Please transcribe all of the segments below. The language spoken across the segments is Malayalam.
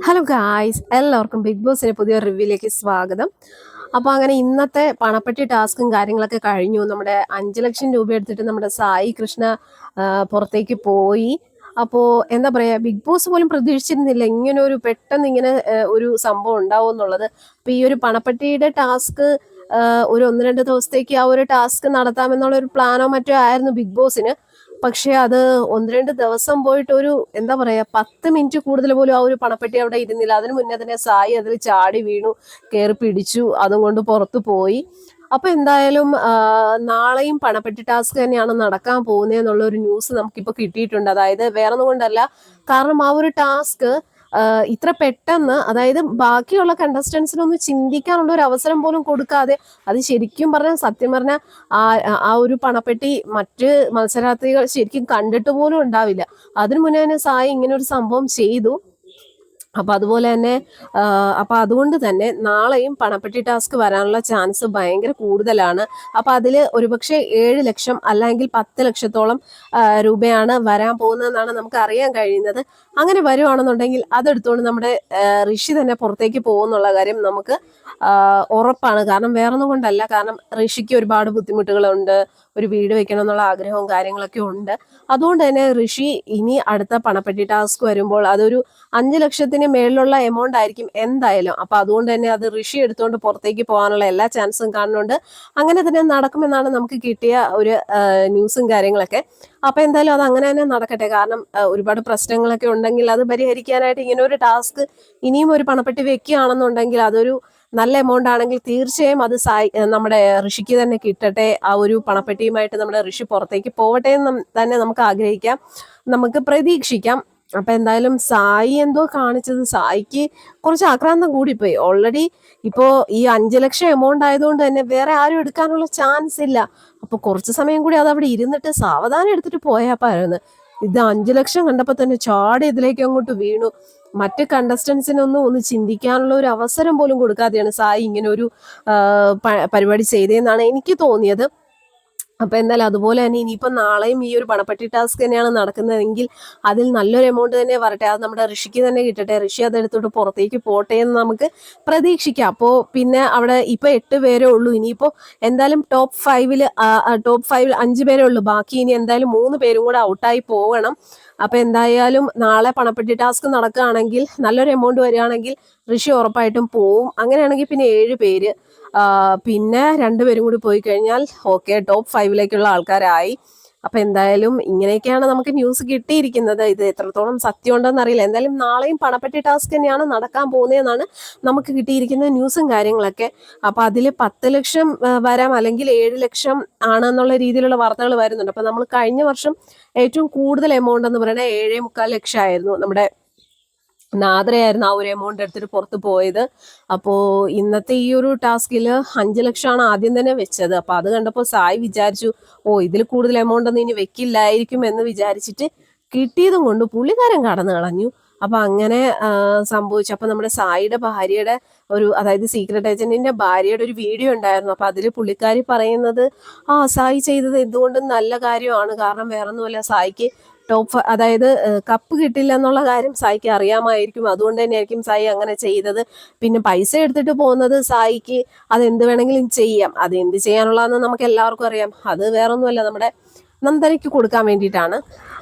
ഹലോ ഗായ്സ് എല്ലാവർക്കും ബിഗ് ബോസിന്റെ പുതിയ റിവ്യൂയിലേക്ക് സ്വാഗതം. അപ്പോൾ അങ്ങനെ ഇന്നത്തെ പണപ്പെട്ടി ടാസ്കും കാര്യങ്ങളൊക്കെ കഴിഞ്ഞു. നമ്മുടെ അഞ്ച് ലക്ഷം രൂപ എടുത്തിട്ട് നമ്മുടെ സായി കൃഷ്ണ പുറത്തേക്ക് പോയി. അപ്പോൾ എന്താ പറയുക ബിഗ് ബോസ് പോലും പ്രതീക്ഷിച്ചിരുന്നില്ല ഇങ്ങനെ ഒരു പെട്ടെന്ന് ഇങ്ങനെ ഒരു സംഭവം ഉണ്ടാവും എന്നുള്ളത്. അപ്പോൾ ഈ ഒരു പണപ്പെട്ടിയുടെ ടാസ്ക് ഒരു ഒന്ന് രണ്ട് ദിവസത്തേക്ക് ആ ഒരു ടാസ്ക് നടത്താമെന്നുള്ള ഒരു പ്ലാനോ മറ്റോ ആയിരുന്നു ബിഗ് ബോസിന് പക്ഷെ അത് ഒന്ന് രണ്ട് ദിവസം പോയിട്ട് ഒരു എന്താ പറയാ പത്ത് മിനിറ്റ് കൂടുതൽ പോലും ആ ഒരു പണപ്പെട്ടി അവിടെ ഇരുന്നില്ല. അതിന് മുന്നേ തന്നെ സായി അതിൽ ചാടി വീണു കയറി പിടിച്ചു അതും കൊണ്ട് പുറത്തു പോയി. അപ്പൊ എന്തായാലും നാളെയും പണപ്പെട്ടി ടാസ്ക് തന്നെയാണ് നടക്കാൻ പോകുന്നത് എന്നുള്ള ഒരു ന്യൂസ് നമുക്കിപ്പോ കിട്ടിയിട്ടുണ്ട്. അതായത് വേറെ ഒന്നും കൊണ്ടല്ല കാരണം ആ ഒരു ടാസ്ക് ഇത്ര പെട്ടെന്ന് അതായത് ബാക്കിയുള്ള കണ്ടസ്റ്റൻസിനൊന്നും ചിന്തിക്കാനുള്ള ഒരു അവസരം പോലും കൊടുക്കാതെ അത് ശരിക്കും പറഞ്ഞാൽ സത്യം പറഞ്ഞാൽ ആ ആ ഒരു പണപ്പെട്ടി മറ്റ് മത്സരാർത്ഥികൾ ശരിക്കും കണ്ടിട്ട് പോലും ഉണ്ടാവില്ല. അതിനു മുന്നേ തന്നെ സായി ഇങ്ങനെ ഒരു സംഭവം ചെയ്തു. അപ്പൊ അതുപോലെ തന്നെ അപ്പോൾ അതുകൊണ്ട് തന്നെ നാളെയും പണപ്പെട്ടി ടാസ്ക് വരാനുള്ള ചാൻസ് ഭയങ്കര കൂടുതലാണ്. അപ്പോൾ അതിൽ ഒരുപക്ഷെ ഏഴ് ലക്ഷം അല്ലെങ്കിൽ പത്ത് ലക്ഷത്തോളം രൂപയാണ് വരാൻ പോകുന്നതെന്നാണ് നമുക്ക് അറിയാൻ കഴിയുന്നത്. അങ്ങനെ വരുവാണെന്നുണ്ടെങ്കിൽ അതെടുത്തുകൊണ്ട് നമ്മുടെ ഋഷി തന്നെ പുറത്തേക്ക് പോകുന്നുള്ള കാര്യം നമുക്ക് ഉറപ്പാണ്. കാരണം വേറൊന്നും കൊണ്ടല്ല. കാരണം ഋഷിക്ക് ഒരുപാട് ബുദ്ധിമുട്ടുകളുണ്ട്. ഒരു വീട് വെക്കണം എന്നുള്ള ആഗ്രഹവും കാര്യങ്ങളൊക്കെ ഉണ്ട്. അതുകൊണ്ട് തന്നെ ഋഷി ഇനി അടുത്ത പണപ്പെട്ടി ടാസ്ക് വരുമ്പോൾ അതൊരു അഞ്ച് ലക്ഷത്തിന് മേളിലുള്ള എമൗണ്ട് ആയിരിക്കും എന്തായാലും. അപ്പൊ അതുകൊണ്ട് തന്നെ അത് ഋഷി എടുത്തുകൊണ്ട് പുറത്തേക്ക് പോകാനുള്ള എല്ലാ ചാൻസും കാണുന്നുണ്ട്. അങ്ങനെ തന്നെ നടക്കുമെന്നാണ് നമുക്ക് കിട്ടിയ ഒരു ന്യൂസും കാര്യങ്ങളൊക്കെ. അപ്പൊ എന്തായാലും അത് അങ്ങനെ തന്നെ നടക്കട്ടെ. കാരണം ഒരുപാട് പ്രശ്നങ്ങളൊക്കെ ഉണ്ടെങ്കിൽ അത് പരിഹരിക്കാനായിട്ട് ഇങ്ങനെ ഒരു ടാസ്ക് ഇനിയും ഒരു പണപ്പെട്ടി വെക്കുകയാണെന്നുണ്ടെങ്കിൽ അതൊരു നല്ല എമൗണ്ട് ആണെങ്കിൽ തീർച്ചയായും അത് സായി നമ്മുടെ ഋഷിക്ക് തന്നെ കിട്ടട്ടെ. ആ ഒരു പണപ്പെട്ടിയുമായിട്ട് നമ്മുടെ ഋഷി പുറത്തേക്ക് പോവട്ടെ എന്ന് തന്നെ നമുക്ക് ആഗ്രഹിക്കാം. നമുക്ക് പ്രതീക്ഷിക്കാം. അപ്പൊ എന്തായാലും സായി എന്തോ കാണിച്ചത്. സായിക്ക് കുറച്ച് ആക്രാന്തം കൂടിപ്പോയി. ഓൾറെഡി ഇപ്പോ ഈ അഞ്ചു ലക്ഷം എമൗണ്ട് ആയതുകൊണ്ട് തന്നെ വേറെ ആരും എടുക്കാനുള്ള ചാൻസ് ഇല്ല. അപ്പൊ കുറച്ച് സമയം കൂടി അത് അവിടെ ഇരുന്നിട്ട് സാവധാനം എടുത്തിട്ട് പോയപ്പായിരുന്നു ഇത് അഞ്ചു ലക്ഷം കണ്ടപ്പോ തന്നെ ചാടി ഇതിലേക്ക് അങ്ങോട്ട് വീണു. മറ്റ് കണ്ടസ്റ്റൻസിനൊന്നും ഒന്ന് ചിന്തിക്കാനുള്ള ഒരു അവസരം പോലും കൊടുക്കാതെയാണ് സായി ഇങ്ങനെ ഒരു പരിപാടി ചെയ്തതെന്നാണ് എനിക്ക് തോന്നിയത്. അപ്പൊ എന്തായാലും അതുപോലെ തന്നെ ഇനിയിപ്പം നാളെയും ഈ ഒരു പണപ്പെട്ടി ടാസ്ക് തന്നെയാണ് നടക്കുന്നതെങ്കിൽ അതിൽ നല്ലൊരു എമൗണ്ട് തന്നെ വരട്ടെ. അത് നമ്മുടെ ഋഷിക്ക് തന്നെ കിട്ടട്ടെ. ഋഷി അതെടുത്തോട്ട് പുറത്തേക്ക് പോട്ടെ എന്ന് നമുക്ക് പ്രതീക്ഷിക്കാം. അപ്പോൾ പിന്നെ അവിടെ ഇപ്പം എട്ട് പേരേ ഉള്ളൂ. ഇനിയിപ്പോൾ എന്തായാലും ടോപ്പ് ഫൈവിൽ ടോപ്പ് ഫൈവിൽ അഞ്ച് പേരേ ഉള്ളൂ. ബാക്കി ഇനി എന്തായാലും മൂന്ന് പേരും കൂടെ ഔട്ടായി പോകണം. അപ്പം എന്തായാലും നാളെ പണപ്പെട്ടി ടാസ്ക് നടക്കുകയാണെങ്കിൽ നല്ലൊരു എമൗണ്ട് വരികയാണെങ്കിൽ ഋഷി ഉറപ്പായിട്ടും പോവും. അങ്ങനെയാണെങ്കിൽ പിന്നെ ഏഴ് പേര്. പിന്നെ രണ്ടുപേരും കൂടി പോയി കഴിഞ്ഞാൽ ഓക്കെ ടോപ്പ് ഫൈവിലേക്കുള്ള ആൾക്കാരായി. അപ്പൊ എന്തായാലും ഇങ്ങനെയൊക്കെയാണ് നമുക്ക് ന്യൂസ് കിട്ടിയിരിക്കുന്നത്. ഇത് എത്രത്തോളം സത്യം ഉണ്ടെന്ന് അറിയില്ല. എന്തായാലും നാളെയും പണപ്പെട്ടി ടാസ്ക് തന്നെയാണ് നടക്കാൻ പോകുന്നതെന്നാണ് നമുക്ക് കിട്ടിയിരിക്കുന്ന ന്യൂസും കാര്യങ്ങളൊക്കെ. അപ്പൊ അതിൽ പത്ത് ലക്ഷം വരാം അല്ലെങ്കിൽ ഏഴ് ലക്ഷം ആണെന്നുള്ള രീതിയിലുള്ള വാർത്തകൾ വരുന്നുണ്ട്. അപ്പൊ നമ്മൾ കഴിഞ്ഞ വർഷം ഏറ്റവും കൂടുതൽ എമൗണ്ട് എന്ന് പറയുന്നത് ഏഴേ മുക്കാൽ ലക്ഷം ആയിരുന്നു നമ്മുടെ നാദ്രയായിരുന്നു ആ ഒരു എമൗണ്ട് എടുത്തിട്ട് പുറത്ത് പോയത്. അപ്പോൾ ഇന്നത്തെ ഈ ഒരു ടാസ്കിൽ അഞ്ച് ലക്ഷമാണ് ആദ്യം തന്നെ വെച്ചത്. അപ്പോൾ അത് കണ്ടപ്പോൾ സായി വിചാരിച്ചു ഓ ഇതിൽ കൂടുതൽ എമൗണ്ട് ഒന്നും ഇനി വെക്കില്ലായിരിക്കും എന്ന് വിചാരിച്ചിട്ട് കിട്ടിയതും കൊണ്ട് പുള്ളിക്കാരൻ കടന്നു കളഞ്ഞു. അപ്പൊ അങ്ങനെ സംഭവിച്ചു. അപ്പൊ നമ്മുടെ സായിയുടെ ഭാര്യയുടെ ഒരു അതായത് സീക്രട്ട് ഏജന്റിന്റെ ഭാര്യയുടെ ഒരു വീഡിയോ ഉണ്ടായിരുന്നു. അപ്പൊ അതിൽ പുള്ളിക്കാരി പറയുന്നത് ആ സായി ചെയ്തത് എന്തുകൊണ്ടും നല്ല കാര്യമാണ്. കാരണം വേറൊന്നുമല്ല സായിക്ക് ടോപ്പ് അതായത് കപ്പ് കിട്ടില്ല എന്നുള്ള കാര്യം സായിക്ക് അറിയാമായിരിക്കും. അതുകൊണ്ട് തന്നെയായിരിക്കും സായി അങ്ങനെ ചെയ്തത്. പിന്നെ പൈസ എടുത്തിട്ട് പോകുന്നത് സായിക്ക് അത് എന്ത് വേണമെങ്കിലും ചെയ്യാം. അത് എന്ത് ചെയ്യാനുള്ളതെന്ന് നമുക്ക് എല്ലാവർക്കും അറിയാം. അത് വേറൊന്നുമല്ല നമ്മുടെ നന്ദനയ്ക്ക് കൊടുക്കാൻ വേണ്ടിയിട്ടാണ്.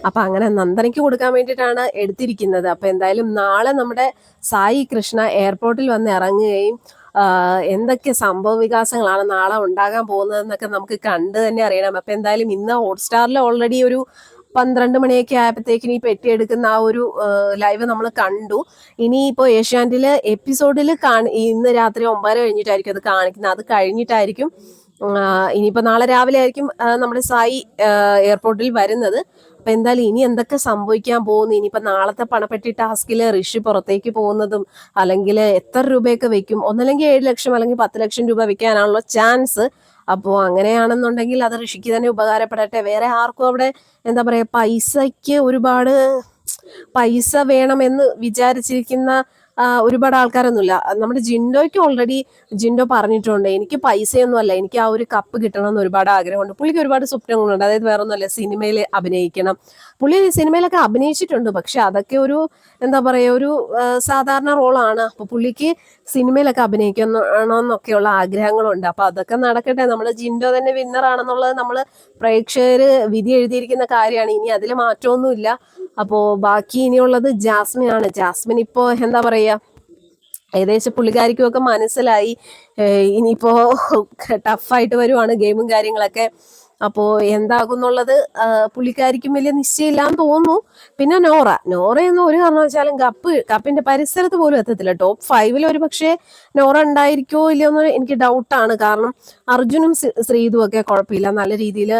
അപ്പൊ അങ്ങനെ നന്ദനയ്ക്ക് കൊടുക്കാൻ വേണ്ടിയിട്ടാണ് എടുത്തിരിക്കുന്നത്. അപ്പൊ എന്തായാലും നാളെ നമ്മുടെ സായി കൃഷ്ണ എയർപോർട്ടിൽ വന്ന് ഇറങ്ങുകയും എന്തൊക്കെ സംഭവ വികാസങ്ങളാണ് നാളെ ഉണ്ടാകാൻ പോകുന്നതെന്നൊക്കെ നമുക്ക് കണ്ട് തന്നെ അറിയണം. അപ്പൊ എന്തായാലും ഇന്ന് ഹോട്ട്സ്റ്റാറിൽ ഓൾറെഡി ഒരു പന്ത്രണ്ട് മണിയൊക്കെ ആയപ്പോഴത്തേക്കിന് ഈ പെട്ടി എടുക്കുന്ന ആ ഒരു ലൈവ് നമ്മൾ കണ്ടു. ഇനി ഇപ്പോൾ ഏഷ്യാനെറ്റിൽ എപ്പിസോഡിൽ കാണി ഇന്ന് രാത്രി ഒമ്പതര കഴിഞ്ഞിട്ടായിരിക്കും അത് കാണിക്കുന്നത്. അത് കഴിഞ്ഞിട്ടായിരിക്കും ഇനിയിപ്പോൾ ഇനിയിപ്പോ നാളെ രാവിലെ ആയിരിക്കും നമ്മുടെ സായി എയർപോർട്ടിൽ വരുന്നത്. അപ്പം എന്തായാലും ഇനി എന്തൊക്കെ സംഭവിക്കാൻ പോകുന്നു? ഇനിയിപ്പോൾ നാളത്തെ പണപ്പെട്ടി ടാസ്കിൽ ഋഷി പുറത്തേക്ക് പോകുന്നതും അല്ലെങ്കിൽ എത്ര രൂപയൊക്കെ വെക്കും? ഒന്നല്ലെങ്കിൽ ഏഴ് ലക്ഷം അല്ലെങ്കിൽ പത്ത് ലക്ഷം രൂപ വെക്കാനാണല്ലോ ചാൻസ് അപ്പോൾ അങ്ങനെയാണെന്നുണ്ടെങ്കിൽ അത് ഋഷിക്ക് തന്നെ ഉപകാരപ്പെടട്ടെ. വേറെ ആർക്കും അവിടെ എന്താ പറയാ പൈസയ്ക്ക് ഒരുപാട് പൈസ വേണമെന്ന് വിചാരിച്ചിരിക്കുന്ന ഒരുപാട് ആൾക്കാരൊന്നുമില്ല. നമ്മുടെ ജിൻഡോയ്ക്ക് ഓൾറെഡി ജിൻഡോ പറഞ്ഞിട്ടുണ്ട് എനിക്ക് പൈസയൊന്നും അല്ല എനിക്ക് ആ ഒരു കപ്പ് കിട്ടണം എന്ന് ഒരുപാട് ആഗ്രഹമുണ്ട്. പുള്ളിക്ക് ഒരുപാട് സ്വപ്നങ്ങളുണ്ട്. അതായത് വേറെ ഒന്നുമല്ല സിനിമയിൽ അഭിനയിക്കണം. പുള്ളി സിനിമയിലൊക്കെ അഭിനയിച്ചിട്ടുണ്ട് പക്ഷെ അതൊക്കെ ഒരു എന്താ പറയുക ഒരു സാധാരണ റോളാണ് അപ്പോൾ പുള്ളിക്ക് സിനിമയിലൊക്കെ അഭിനയിക്കണമെന്നൊക്കെയുള്ള ആഗ്രഹങ്ങളുണ്ട്. അപ്പോൾ അതൊക്കെ നടക്കട്ടെ. നമ്മൾ ജിൻഡോ തന്നെ വിന്നർ ആണെന്നുള്ളത് നമ്മൾ പ്രേക്ഷകർ വിധി എഴുതിയിരിക്കുന്ന കാര്യമാണ്. ഇനി അതിൽ മാറ്റമൊന്നുമില്ല. അപ്പോ ബാക്കി ഇനിയുള്ളത് ജാസ്മിൻ ആണ് ജാസ്മിൻ ഇപ്പോ എന്താ പറയാ ഏകദേശം പുള്ളിക്കാരിക്കും ഒക്കെ മനസ്സിലായി. ഇനിയിപ്പോൾ ഇനിയിപ്പോ ടഫായിട്ട് വരുവാണ് ഗെയിമും കാര്യങ്ങളൊക്കെ. അപ്പോൾ എന്താകുന്നുള്ളത്? പുള്ളിക്കാരിക്കും വലിയ നിശ്ചയമില്ലാന്ന് തോന്നുന്നു. പിന്നെ നോറ. നോറ എന്ന് ഒരു കാരണവശാലും കപ്പ് കപ്പിന്റെ പരിസരത്ത് പോലും എത്തത്തില്ല. ടോപ്പ് ഫൈവിൽ ഒരു പക്ഷേ നോറ ഉണ്ടായിരിക്കോ ഇല്ലയോ എന്ന് എനിക്ക് ഡൗട്ടാണ് കാരണം അർജുനും ശ്രീ- ശ്രീതും ഒക്കെ കുഴപ്പമില്ല. നല്ല രീതിയിൽ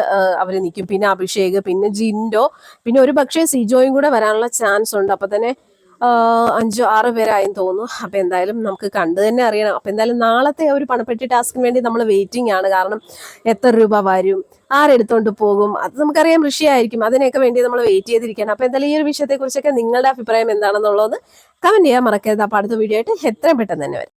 അവർ നിൽക്കും പിന്നെ അഭിഷേക് പിന്നെ ജിൻഡോ. പിന്നെ ഒരു പക്ഷേ സിജോയും കൂടെ വരാനുള്ള ചാൻസ് ഉണ്ട്. അപ്പൊ തന്നെ അഞ്ചോ ആറ് പേരായെന്ന് തോന്നുന്നു. അപ്പം എന്തായാലും നമുക്ക് കണ്ടു തന്നെ അറിയണം. അപ്പം എന്തായാലും നാളത്തെ ഒരു പണപ്പെട്ടി ടാസ്കിന് വേണ്ടി നമ്മൾ വെയിറ്റിംഗ് ആണ്. കാരണം എത്ര രൂപ വരും ആരെടുത്തോണ്ട് പോകും അത് നമുക്കറിയാം ഋഷിയായിരിക്കും അതിനൊക്കെ വേണ്ടി നമ്മൾ വെയിറ്റ് ചെയ്തിരിക്കണം അപ്പം എന്തായാലും ഈ ഒരു വിഷയത്തെക്കുറിച്ചൊക്കെ നിങ്ങളുടെ അഭിപ്രായം എന്താണെന്നുള്ളത് കമന്റ് ചെയ്യാൻ മറക്കരുത്. അപ്പം അടുത്ത വീഡിയോ ആയിട്ട് എത്രയും പെട്ടെന്ന് തന്നെ വരും.